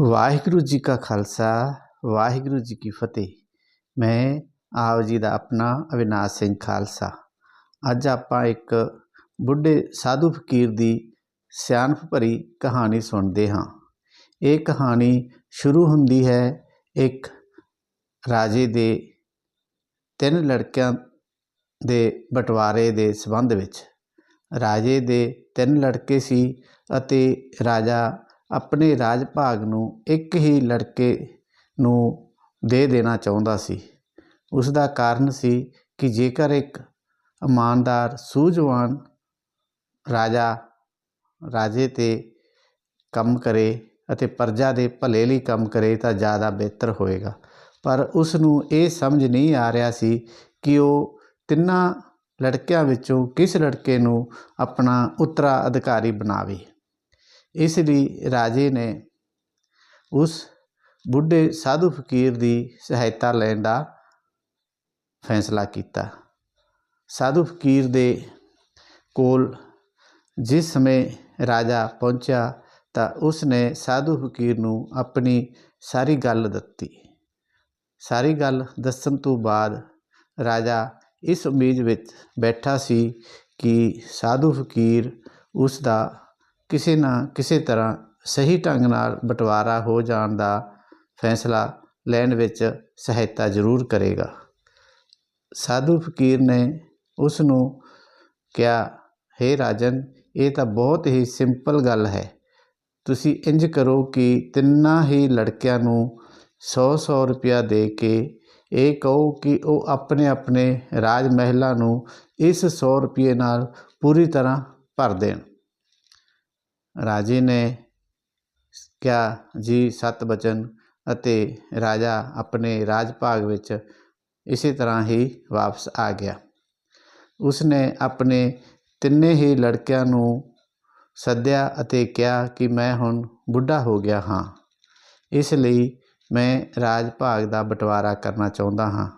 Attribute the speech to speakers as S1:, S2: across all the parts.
S1: ਵਾਹਿਗੁਰੂ ਜੀ ਕਾ ਖਾਲਸਾ, ਵਾਹਿਗੁਰੂ ਜੀ ਕੀ ਫਤਿਹ। ਮੈਂ ਆਪ ਜੀ ਦਾ ਆਪਣਾ ਅਵਿਨਾਸ਼ ਸਿੰਘ ਖਾਲਸਾ। ਅੱਜ ਆਪਾਂ ਇੱਕ ਬੁੱਢੇ ਸਾਧੂ ਫਕੀਰ ਦੀ ਸਿਆਣਪ ਭਰੀ ਕਹਾਣੀ ਸੁਣਦੇ ਹਾਂ। ਇਹ ਕਹਾਣੀ ਸ਼ੁਰੂ ਹੁੰਦੀ ਹੈ ਇੱਕ ਰਾਜੇ ਦੇ ਤਿੰਨ ਲੜਕਿਆਂ ਦੇ ਬਟਵਾਰੇ ਦੇ ਸੰਬੰਧ ਵਿੱਚ। ਰਾਜੇ ਦੇ ਤਿੰਨ ਲੜਕੇ ਸੀ ਅਤੇ ਰਾਜਾ ਆਪਣੇ ਰਾਜ ਭਾਗ ਨੂੰ ਇੱਕ ਹੀ ਲੜਕੇ ਨੂੰ ਦੇ ਦੇਣਾ ਚਾਹੁੰਦਾ ਸੀ। ਉਸ ਦਾ ਕਾਰਨ ਸੀ ਕਿ ਜੇਕਰ ਇੱਕ ਇਮਾਨਦਾਰ, ਸੂਝਵਾਨ ਰਾਜਾ ਰਾਜੇ ਤੇ ਕੰਮ ਕਰੇ ਅਤੇ ਪ੍ਰਜਾ ਦੇ ਭਲੇ ਲਈ ਕੰਮ ਕਰੇ ਤਾਂ ਜ਼ਿਆਦਾ ਬਿਹਤਰ ਹੋਏਗਾ। ਪਰ ਉਸ ਨੂੰ ਇਹ ਸਮਝ ਨਹੀਂ ਆ ਰਿਹਾ ਸੀ ਕਿ ਉਹ ਤਿੰਨਾਂ ਲੜਕਿਆਂ ਵਿੱਚੋਂ ਕਿਸ ਲੜਕੇ ਨੂੰ ਆਪਣਾ ਉੱਤਰਾਧਿਕਾਰੀ ਬਣਾਵੇ। ਇਸ ਲਈ ਰਾਜੇ ਨੇ ਉਸ ਬੁੱਢੇ ਸਾਧੂ ਫਕੀਰ ਦੀ ਸਹਾਇਤਾ ਲੈਣ ਦਾ ਫੈਸਲਾ ਕੀਤਾ। ਸਾਧੂ ਫਕੀਰ ਦੇ ਕੋਲ ਜਿਸ ਸਮੇਂ ਰਾਜਾ ਪਹੁੰਚਿਆ ਤਾਂ ਉਸ ਨੇ ਸਾਧੂ ਫਕੀਰ ਨੂੰ ਆਪਣੀ ਸਾਰੀ ਗੱਲ ਦਿੱਤੀ। ਸਾਰੀ ਗੱਲ ਦੱਸਣ ਤੋਂ ਬਾਅਦ ਰਾਜਾ ਇਸ ਉਮੀਦ ਵਿੱਚ ਬੈਠਾ ਸੀ ਕਿ ਸਾਧੂ ਫਕੀਰ ਉਸ ਦਾ ਕਿਸੇ ਨਾ ਕਿਸੇ ਤਰ੍ਹਾਂ ਸਹੀ ਢੰਗ ਨਾਲ ਬਟਵਾਰਾ ਹੋ ਜਾਣ ਦਾ ਫੈਸਲਾ ਲੈਣ ਵਿੱਚ ਸਹਾਇਤਾ ਜ਼ਰੂਰ ਕਰੇਗਾ। ਸਾਧੂ ਫਕੀਰ ਨੇ ਉਸ ਨੂੰ ਕਿਹਾ, ਹੇ ਰਾਜਨ, ਇਹ ਤਾਂ ਬਹੁਤ ਹੀ ਸਿੰਪਲ ਗੱਲ ਹੈ। ਤੁਸੀਂ ਇੰਜ ਕਰੋ ਕਿ ਤਿੰਨਾਂ ਹੀ ਲੜਕਿਆਂ ਨੂੰ 100-100 ਰੁਪਇਆ ਦੇ ਕੇ ਇਹ ਕਹੋ ਕਿ ਉਹ ਆਪਣੇ ਆਪਣੇ ਰਾਜ ਮਹਿਲਾਂ ਨੂੰ ਇਸ 100 ਰੁਪਏ ਨਾਲ ਪੂਰੀ ਤਰ੍ਹਾਂ ਭਰ ਦੇਣ। ਰਾਜੇ ਨੇ ਕਿਹਾ, ਜੀ, ਸਤ ਬਚਨ ਅਤੇ ਰਾਜਾ ਆਪਣੇ ਰਾਜ ਭਾਗ ਵਿੱਚ ਇਸੇ ਤਰ੍ਹਾਂ ਹੀ ਵਾਪਸ ਆ ਗਿਆ। ਉਸਨੇ ਆਪਣੇ ਤਿੰਨੇ ਹੀ ਲੜਕਿਆਂ ਨੂੰ ਸੱਦਿਆ ਅਤੇ ਕਿਹਾ ਕਿ ਮੈਂ ਹੁਣ ਬੁੱਢਾ ਹੋ ਗਿਆ ਹਾਂ। ਇਸ ਲਈ ਮੈਂ ਰਾਜ ਭਾਗ ਦਾ ਬਟਵਾਰਾ ਕਰਨਾ ਚਾਹੁੰਦਾ ਹਾਂ,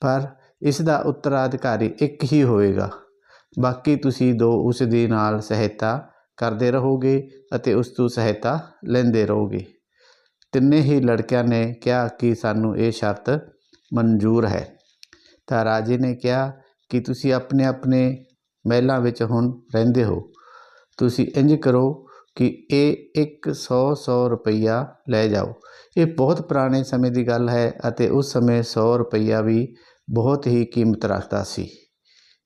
S1: ਪਰ ਇਸ ਦਾ ਉੱਤਰਾਧਿਕਾਰੀ ਇੱਕ ਹੀ ਹੋਵੇਗਾ। ਬਾਕੀ ਤੁਸੀਂ ਦੋ ਉਸ ਦੇ ਨਾਲ ਸਹਾਇਤਾ ਕਰਦੇ ਰਹੋਗੇ ਅਤੇ ਉਸ ਤੋਂ ਸਹਾਇਤਾ ਲੈਂਦੇ ਰਹੋਗੇ। ਤਿੰਨੇ ਹੀ ਲੜਕਿਆਂ ਨੇ ਕਿਹਾ ਕਿ ਸਾਨੂੰ ਇਹ ਸ਼ਰਤ ਮਨਜ਼ੂਰ ਹੈ। ਤਾਂ ਰਾਜੇ ਨੇ ਕਿਹਾ ਕਿ ਤੁਸੀਂ ਆਪਣੇ ਆਪਣੇ ਮਹਿਲਾਂ ਵਿੱਚ ਹੁਣ ਰਹਿੰਦੇ ਹੋ। ਤੁਸੀਂ ਇੰਜ ਕਰੋ ਕਿ ਇਹ ਇੱਕ 100 100 ਰੁਪਈਆ ਲੈ ਜਾਓ। ਇਹ ਬਹੁਤ ਪੁਰਾਣੇ ਸਮੇਂ ਦੀ ਗੱਲ ਹੈ ਅਤੇ ਉਸ ਸਮੇਂ 100 ਰੁਪਈਆ ਵੀ ਬਹੁਤ ਹੀ ਕੀਮਤ ਰੱਖਦਾ ਸੀ।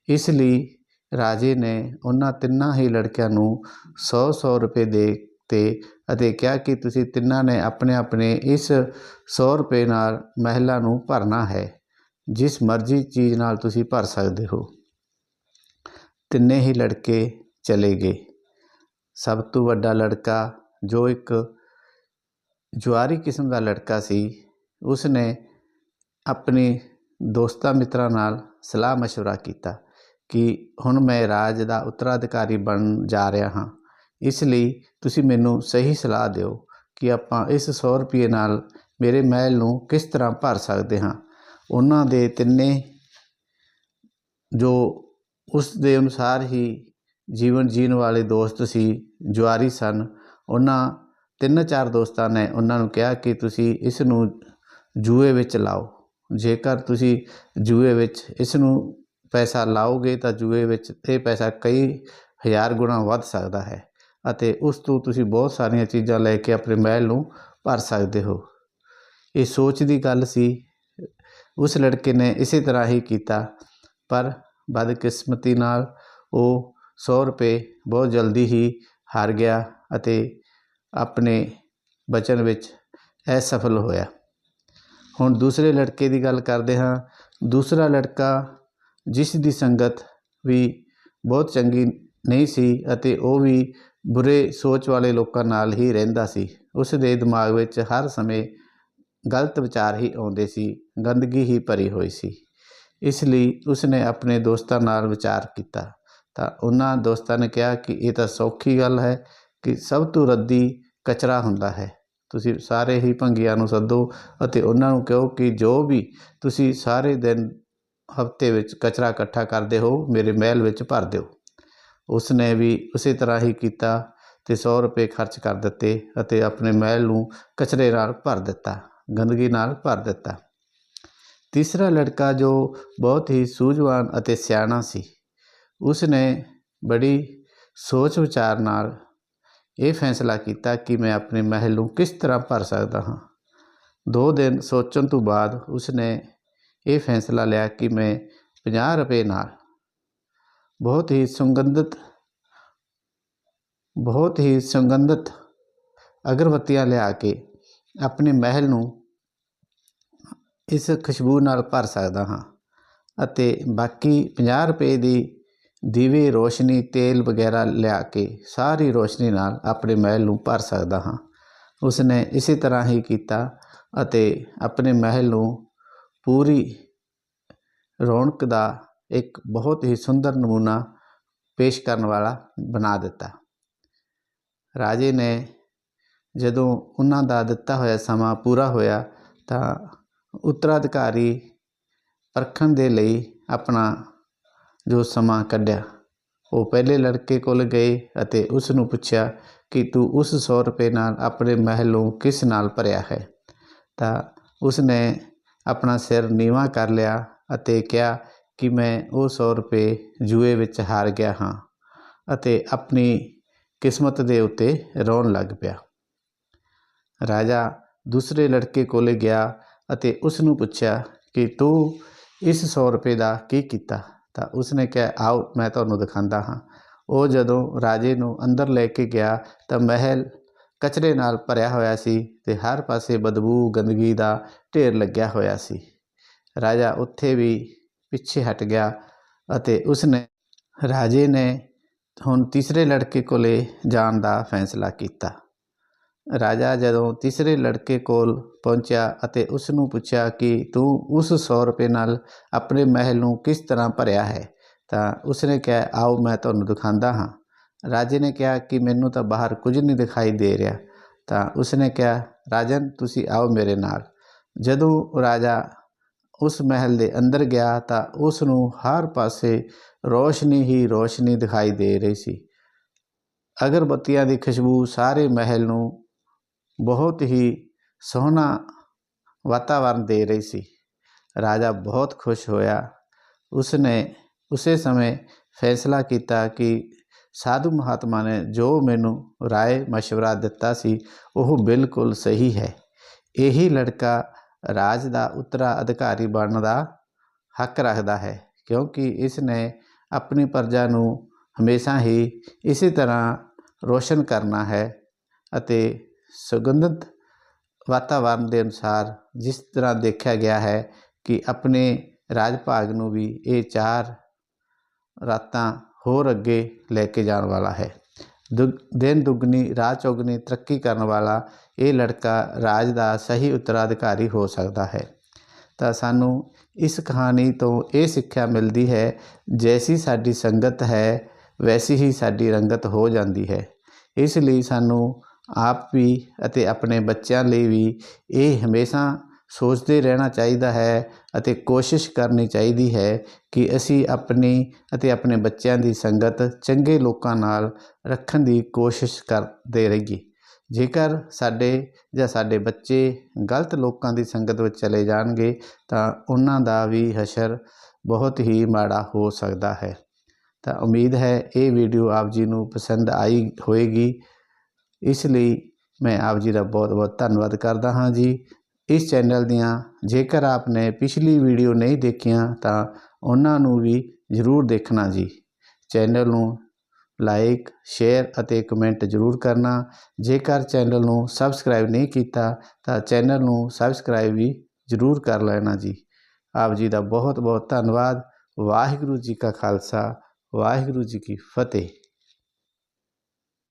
S1: ਇਸ ਲਈ ਰਾਜੇ ਨੇ ਉਹਨਾਂ ਤਿੰਨਾਂ ਹੀ ਲੜਕਿਆਂ ਨੂੰ 100-100 ਰੁਪਏ ਦੇ ਤੇ ਅਤੇ ਕਿਹਾ ਕਿ ਤੁਸੀਂ ਤਿੰਨਾਂ ਨੇ ਆਪਣੇ ਆਪਣੇ ਇਸ 100 ਰੁਪਏ ਨਾਲ ਮਹਿਲਾ ਨੂੰ ਭਰਨਾ ਹੈ ਜਿਸ ਮਰਜ਼ੀ ਚੀਜ਼ ਨਾਲ ਤੁਸੀਂ ਭਰ ਸਕਦੇ ਹੋ ਤਿੰਨੇ ਹੀ ਲੜਕੇ ਚਲੇ ਗਏ ਸਭ ਤੋਂ ਵੱਡਾ ਲੜਕਾ ਜੋ ਇੱਕ ਜੁਆਰੀ ਕਿਸਮ ਦਾ ਲੜਕਾ ਸੀ ਉਸ ਨੇ ਆਪਣੇ ਦੋਸਤਾਂ ਮਿੱਤਰਾਂ ਨਾਲ ਸਲਾਹ مشورہ ਕੀਤਾ ਕਿ ਹੁਣ ਮੈਂ ਰਾਜ ਦਾ ਉੱਤਰਾਧਿਕਾਰੀ ਬਣਨ ਜਾ ਰਿਹਾ ਹਾਂ। ਇਸ ਲਈ ਤੁਸੀਂ ਮੈਨੂੰ ਸਹੀ ਸਲਾਹ ਦਿਓ ਕਿ ਆਪਾਂ ਇਸ 100 ਰੁਪਏ ਨਾਲ ਮੇਰੇ ਮਹਿਲ ਨੂੰ ਕਿਸ ਤਰ੍ਹਾਂ ਭਰ ਸਕਦੇ ਹਾਂ। ਉਹਨਾਂ ਦੇ ਤਿੰਨੇ ਜੋ ਉਸ ਦੇ ਅਨੁਸਾਰ ਹੀ ਜੀਵਨ ਜੀਣ ਵਾਲੇ ਦੋਸਤ ਸੀ, ਜੁਆਰੀ ਸਨ, ਉਹਨਾਂ ਤਿੰਨ ਚਾਰ ਦੋਸਤਾਂ ਨੇ ਉਹਨਾਂ ਨੂੰ ਕਿਹਾ ਕਿ ਤੁਸੀਂ ਇਸ ਨੂੰ ਜੂਏ ਵਿੱਚ ਲਾਓ। ਜੇਕਰ ਤੁਸੀਂ ਜੂਏ ਵਿੱਚ ਇਸ ਨੂੰ ਪੈਸਾ ਲਾਓਗੇ ਤਾਂ ਜੂਏ ਵਿੱਚ ਇਹ ਪੈਸਾ ਕਈ ਹਜ਼ਾਰ ਗੁਣਾ ਵੱਧ ਸਕਦਾ ਹੈ ਅਤੇ ਉਸ ਤੋਂ ਤੁਸੀਂ ਬਹੁਤ ਸਾਰੀਆਂ ਚੀਜ਼ਾਂ ਲੈ ਕੇ ਆਪਣੇ ਮਹਿਲ ਨੂੰ ਭਰ ਸਕਦੇ ਹੋ। ਇਹ ਸੋਚ ਦੀ ਗੱਲ ਸੀ। ਉਸ ਲੜਕੇ ਨੇ ਇਸੇ ਤਰ੍ਹਾਂ ਹੀ ਕੀਤਾ, ਪਰ ਬਦਕਿਸਮਤੀ ਨਾਲ ਉਹ 100 ਰੁਪਏ ਬਹੁਤ ਜਲਦੀ ਹੀ ਹਾਰ ਗਿਆ ਅਤੇ ਆਪਣੇ ਬਚਨ ਵਿੱਚ ਅਸਫਲ ਹੋਇਆ। ਹੁਣ ਦੂਸਰੇ ਲੜਕੇ ਦੀ ਗੱਲ ਕਰਦੇ ਹਾਂ। ਦੂਸਰਾ ਲੜਕਾ ਜਿਸ ਦੀ ਸੰਗਤ ਵੀ ਬਹੁਤ ਚੰਗੀ ਨਹੀਂ ਸੀ ਅਤੇ ਉਹ ਵੀ ਬੁਰੇ ਸੋਚ ਵਾਲੇ ਲੋਕਾਂ ਨਾਲ ਹੀ ਰਹਿੰਦਾ ਸੀ, ਉਸ ਦੇ ਦਿਮਾਗ ਵਿੱਚ ਹਰ ਸਮੇਂ ਗਲਤ ਵਿਚਾਰ ਹੀ ਆਉਂਦੇ ਸੀ, ਗੰਦਗੀ ਹੀ ਭਰੀ ਹੋਈ ਸੀ। ਇਸ ਲਈ ਉਸ ਨੇ ਆਪਣੇ ਦੋਸਤਾਂ ਨਾਲ ਵਿਚਾਰ ਕੀਤਾ। ਤਾਂ ਉਹਨਾਂ ਦੋਸਤਾਂ ਨੇ ਕਿਹਾ ਕਿ ਇਹ ਤਾਂ ਸੌਖੀ ਗੱਲ ਹੈ ਕਿ ਸਭ ਤੋਂ ਰੱਦੀ ਕਚਰਾ ਹੁੰਦਾ ਹੈ। ਤੁਸੀਂ ਸਾਰੇ ਹੀ ਭੰਗੀਆਂ ਨੂੰ ਸੱਦੋ ਅਤੇ ਉਹਨਾਂ ਨੂੰ ਕਹੋ ਕਿ ਜੋ ਵੀ ਤੁਸੀਂ ਸਾਰੇ ਦਿਨ ਹਫ਼ਤੇ ਵਿੱਚ ਕਚਰਾ ਇਕੱਠਾ ਕਰਦੇ ਹੋ ਮੇਰੇ ਮਹਿਲ ਵਿੱਚ ਭਰ ਦਿਓ। ਉਸ ਨੇ ਵੀ ਉਸੇ ਤਰ੍ਹਾਂ ਹੀ ਕੀਤਾ ਅਤੇ ਸੌ ਰੁਪਏ ਖਰਚ ਕਰ ਦਿੱਤੇ ਅਤੇ ਆਪਣੇ ਮਹਿਲ ਨੂੰ ਕਚਰੇ ਨਾਲ ਭਰ ਦਿੱਤਾ, ਗੰਦਗੀ ਨਾਲ ਭਰ ਦਿੱਤਾ। ਤੀਸਰਾ ਲੜਕਾ ਜੋ ਬਹੁਤ ਹੀ ਸੂਝਵਾਨ ਅਤੇ ਸਿਆਣਾ ਸੀ ਉਸ ਨੇ ਬੜੀ ਸੋਚ ਵਿਚਾਰ ਨਾਲ ਇਹ ਫੈਸਲਾ ਕੀਤਾ ਕਿ ਮੈਂ ਆਪਣੇ ਮਹਿਲ ਨੂੰ ਕਿਸ ਤਰ੍ਹਾਂ ਭਰ ਸਕਦਾ ਹਾਂ। ਦੋ ਦਿਨ ਸੋਚਣ ਤੋਂ ਬਾਅਦ ਉਸ ਨੇ ਇਹ ਫੈਸਲਾ ਲਿਆ ਕਿ ਮੈਂ 50 ਰੁਪਏ ਨਾਲ ਬਹੁਤ ਹੀ ਸੁਗੰਧਿਤ, ਬਹੁਤ ਹੀ ਸੁਗੰਧਿਤ ਅਗਰਬੱਤੀਆਂ ਲਿਆ ਕੇ ਆਪਣੇ ਮਹਿਲ ਨੂੰ ਇਸ ਖੁਸ਼ਬੂ ਨਾਲ ਭਰ ਸਕਦਾ ਹਾਂ ਅਤੇ ਬਾਕੀ 50 ਰੁਪਏ ਦੀ ਦੀਵੇ, ਰੋਸ਼ਨੀ, ਤੇਲ ਵਗੈਰਾ ਲਿਆ ਕੇ ਸਾਰੀ ਰੋਸ਼ਨੀ ਨਾਲ ਆਪਣੇ ਮਹਿਲ ਨੂੰ ਭਰ ਸਕਦਾ ਹਾਂ। ਉਸਨੇ ਇਸੇ ਤਰ੍ਹਾਂ ਹੀ ਕੀਤਾ ਅਤੇ ਆਪਣੇ ਮਹਿਲ ਨੂੰ ਪੂਰੀ ਰੌਣਕ ਦਾ ਇੱਕ ਬਹੁਤ ਹੀ ਸੁੰਦਰ ਨਮੂਨਾ ਪੇਸ਼ ਕਰਨ ਵਾਲਾ ਬਣਾ ਦਿੱਤਾ। ਰਾਜੇ ਨੇ ਜਦੋਂ ਉਹਨਾਂ ਦਾ ਦਿੱਤਾ ਹੋਇਆ ਸਮਾਂ ਪੂਰਾ ਹੋਇਆ ਤਾਂ ਉੱਤਰਾਧਿਕਾਰੀ ਪਰਖਣ ਦੇ ਲਈ ਆਪਣਾ ਜੋ ਸਮਾਂ ਕੱਢਿਆ, ਉਹ ਪਹਿਲੇ ਲੜਕੇ ਕੋਲ ਗਏ ਅਤੇ ਉਸ ਨੂੰ ਪੁੱਛਿਆ ਕਿ ਤੂੰ ਉਸ 100 ਰੁਪਏ ਨਾਲ ਆਪਣੇ ਮਹਿਲ ਨੂੰ ਕਿਸ ਨਾਲ ਭਰਿਆ ਹੈ? ਤਾਂ ਉਸ ਨੇ ਆਪਣਾ ਸਿਰ ਨੀਵਾ ਕਰ ਲਿਆ ਅਤੇ ਕਿਹਾ ਕਿ ਮੈਂ ਉਹ 100 ਰੁਪਏ ਜੂਏ ਵਿੱਚ ਹਾਰ ਗਿਆ ਹਾਂ ਅਤੇ ਆਪਣੀ ਕਿਸਮਤ ਦੇ ਉੱਤੇ ਰੋਣ ਲੱਗ ਪਿਆ। ਰਾਜਾ ਦੂਸਰੇ ਲੜਕੇ ਕੋਲੇ ਗਿਆ ਅਤੇ ਉਸ ਨੂੰ ਪੁੱਛਿਆ ਕਿ ਤੂੰ ਇਸ 100 ਰੁਪਏ ਦਾ ਕੀ ਕੀਤਾ? ਤਾਂ ਉਸਨੇ ਕਿਹਾ, ਆਓ ਮੈਂ ਤੁਹਾਨੂੰ ਦਿਖਾਉਂਦਾ ਹਾਂ। ਉਹ ਜਦੋਂ ਰਾਜੇ ਨੂੰ ਅੰਦਰ ਲੈ ਕੇ ਗਿਆ ਤਾਂ ਮਹਿਲ ਕਚਰੇ ਨਾਲ ਭਰਿਆ ਹੋਇਆ ਸੀ ਤੇ ਹਰ ਪਾਸੇ ਬਦਬੂ ਗੰਦਗੀ ਦਾ ਢੇਰ ਲੱਗਿਆ ਹੋਇਆ ਸੀ। ਰਾਜਾ ਉੱਥੇ ਵੀ ਪਿੱਛੇ ਹਟ ਗਿਆ ਅਤੇ ਉਸਨੇ ਰਾਜੇ ਨੇ ਹੁਣ ਤੀਸਰੇ ਲੜਕੇ ਕੋਲੇ ਜਾਣ ਦਾ ਫੈਸਲਾ ਕੀਤਾ। ਰਾਜਾ ਜਦੋਂ ਤੀਸਰੇ ਲੜਕੇ ਕੋਲ ਪਹੁੰਚਿਆ ਅਤੇ ਉਸ ਨੂੰ ਪੁੱਛਿਆ ਕਿ ਤੂੰ ਉਸ 100 ਰੁਪਏ ਨਾਲ ਆਪਣੇ ਮਹਿਲ ਨੂੰ ਕਿਸ ਤਰ੍ਹਾਂ ਭਰਿਆ ਹੈ, ਤਾਂ ਉਸਨੇ ਕਿਹਾ, ਆਓ, ਮੈਂ ਤੁਹਾਨੂੰ ਦਿਖਾਉਂਦਾ ਹਾਂ। ਰਾਜੇ ਨੇ ਕਿਹਾ ਕਿ ਮੈਨੂੰ ਤਾਂ ਬਾਹਰ ਕੁਝ ਨਹੀਂ ਦਿਖਾਈ ਦੇ ਰਿਹਾ। ਤਾਂ ਉਸਨੇ ਕਿਹਾ, ਰਾਜਨ, ਤੁਸੀਂ ਆਓ ਮੇਰੇ ਨਾਲ। ਜਦੋਂ ਰਾਜਾ ਉਸ ਮਹਿਲ ਦੇ ਅੰਦਰ ਗਿਆ ਤਾਂ ਉਸ ਨੂੰ ਹਰ ਪਾਸੇ ਰੋਸ਼ਨੀ ਹੀ ਰੋਸ਼ਨੀ ਦਿਖਾਈ ਦੇ ਰਹੀ ਸੀ। ਅਗਰਬੱਤੀਆਂ ਦੀ ਖੁਸ਼ਬੂ ਸਾਰੇ ਮਹਿਲ ਨੂੰ ਬਹੁਤ ਹੀ ਸੋਹਣਾ ਵਾਤਾਵਰਨ ਦੇ ਰਹੀ ਸੀ। ਰਾਜਾ ਬਹੁਤ ਖੁਸ਼ ਹੋਇਆ। ਉਸਨੇ ਉਸੇ ਸਮੇਂ ਫੈਸਲਾ ਕੀਤਾ ਕਿ ਸਾਧੂ ਮਹਾਤਮਾ ਨੇ ਜੋ ਮੈਨੂੰ ਰਾਏ مشورہ ਦਿੱਤਾ ਸੀ ਉਹ ਬਿਲਕੁਲ ਸਹੀ ਹੈ ਇਹੀ ਲੜਕਾ ਰਾਜ ਦਾ ਉੱਤਰਾ ਅਧਿਕਾਰੀ ਬਣਨ ਦਾ ਹੱਕ ਰੱਖਦਾ ਹੈ ਕਿਉਂਕਿ ਇਸ ਨੇ ਆਪਣੀ ਪ੍ਰਜਾ ਨੂੰ ਹਮੇਸ਼ਾ ਹੀ ਇਸੇ ਤਰ੍ਹਾਂ ਰੋਸ਼ਨ ਕਰਨਾ ਹੈ ਅਤੇ ਸੁਗੰਧਿਤ ਵਾਤਾਵਰਨ ਦੇ ਅਨੁਸਾਰ ਜਿਸ ਤਰ੍ਹਾਂ ਦੇਖਿਆ ਗਿਆ ਹੈ ਕਿ ਆਪਣੇ ਰਾਜ ਭਾਗ ਨੂੰ ਵੀ ਇਹ ਚਾਰ ਰਾਤਾਂ ਹੋਰ ਅੱਗੇ ਲੈ ਕੇ ਜਾਣ ਵਾਲਾ ਹੈ। ਦੁ ਦਿਨ ਦੁੱਗਣੀ, ਰਾਤ ਚੌਗਣੀ ਤਰੱਕੀ ਕਰਨ ਵਾਲਾ ਇਹ ਲੜਕਾ ਰਾਜ ਦਾ ਸਹੀ ਉੱਤਰਾਧਿਕਾਰੀ ਹੋ ਸਕਦਾ ਹੈ। ਤਾਂ ਸਾਨੂੰ ਇਸ ਕਹਾਣੀ ਤੋਂ ਇਹ ਸਿੱਖਿਆ ਮਿਲਦੀ ਹੈ, ਜੈਸੀ ਸਾਡੀ ਸੰਗਤ ਹੈ, ਵੈਸੀ ਹੀ ਸਾਡੀ ਰੰਗਤ ਹੋ ਜਾਂਦੀ ਹੈ। ਇਸ ਲਈ ਸਾਨੂੰ ਆਪ ਵੀ ਅਤੇ ਆਪਣੇ ਬੱਚਿਆਂ ਲਈ ਵੀ ਇਹ ਹਮੇਸ਼ਾ ਸੋਚਦੇ ਰਹਿਣਾ ਚਾਹੀਦਾ ਹੈ ਅਤੇ ਕੋਸ਼ਿਸ਼ ਕਰਨੀ ਚਾਹੀਦੀ ਹੈ ਕਿ ਅਸੀਂ ਆਪਣੀ ਅਤੇ ਆਪਣੇ ਬੱਚਿਆਂ ਦੀ ਸੰਗਤ ਚੰਗੇ ਲੋਕਾਂ ਨਾਲ ਰੱਖਣ ਦੀ ਕੋਸ਼ਿਸ਼ ਕਰਦੇ ਰਹੀਏ। ਜੇਕਰ ਸਾਡੇ ਜਾਂ ਸਾਡੇ ਬੱਚੇ ਗਲਤ ਲੋਕਾਂ ਦੀ ਸੰਗਤ ਵਿੱਚ ਚਲੇ ਜਾਣਗੇ, ਤਾਂ ਉਹਨਾਂ ਦਾ ਵੀ ਹਸ਼ਰ ਬਹੁਤ ਹੀ ਮਾੜਾ ਹੋ ਸਕਦਾ ਹੈ। ਤਾਂ ਉਮੀਦ ਹੈ ਇਹ ਵੀਡੀਓ ਆਪ ਜੀ ਨੂੰ ਪਸੰਦ ਆਈ ਹੋਵੇਗੀ ਇਸ ਲਈ ਮੈਂ ਆਪ ਜੀ ਦਾ ਬਹੁਤ ਬਹੁਤ ਧੰਨਵਾਦ ਕਰਦਾ ਹਾਂ ਜੀ। ਇਸ ਚੈਨਲ ਦੀਆਂ। ਜੇਕਰ ਆਪਨੇ ਪਿਛਲੀ ਵੀਡੀਓ ਨਹੀਂ ਦੇਖੀਆਂ, ਤਾਂ ਉਹਨਾਂ ਨੂੰ ਵੀ ਜ਼ਰੂਰ ਦੇਖਣਾ ਜੀ। ਚੈਨਲ ਨੂੰ ਲਾਈਕ, ਸ਼ੇਅਰ ਅਤੇ ਕਮੈਂਟ ਜ਼ਰੂਰ ਕਰਨਾ। ਜੇਕਰ ਚੈਨਲ ਨੂੰ ਸਬਸਕ੍ਰਾਈਬ ਨਹੀਂ ਕੀਤਾ, ਤਾਂ ਚੈਨਲ ਨੂੰ ਸਬਸਕ੍ਰਾਈਬ ਵੀ ਜ਼ਰੂਰ ਕਰ ਲੈਣਾ ਜੀ। ਆਪ ਜੀ ਦਾ ਬਹੁਤ ਬਹੁਤ ਧੰਨਵਾਦ। ਵਾਹਿਗੁਰੂ ਜੀ ਕਾ ਖਾਲਸਾ, ਵਾਹਿਗੁਰੂ ਜੀ ਕੀ ਫਤਿਹ।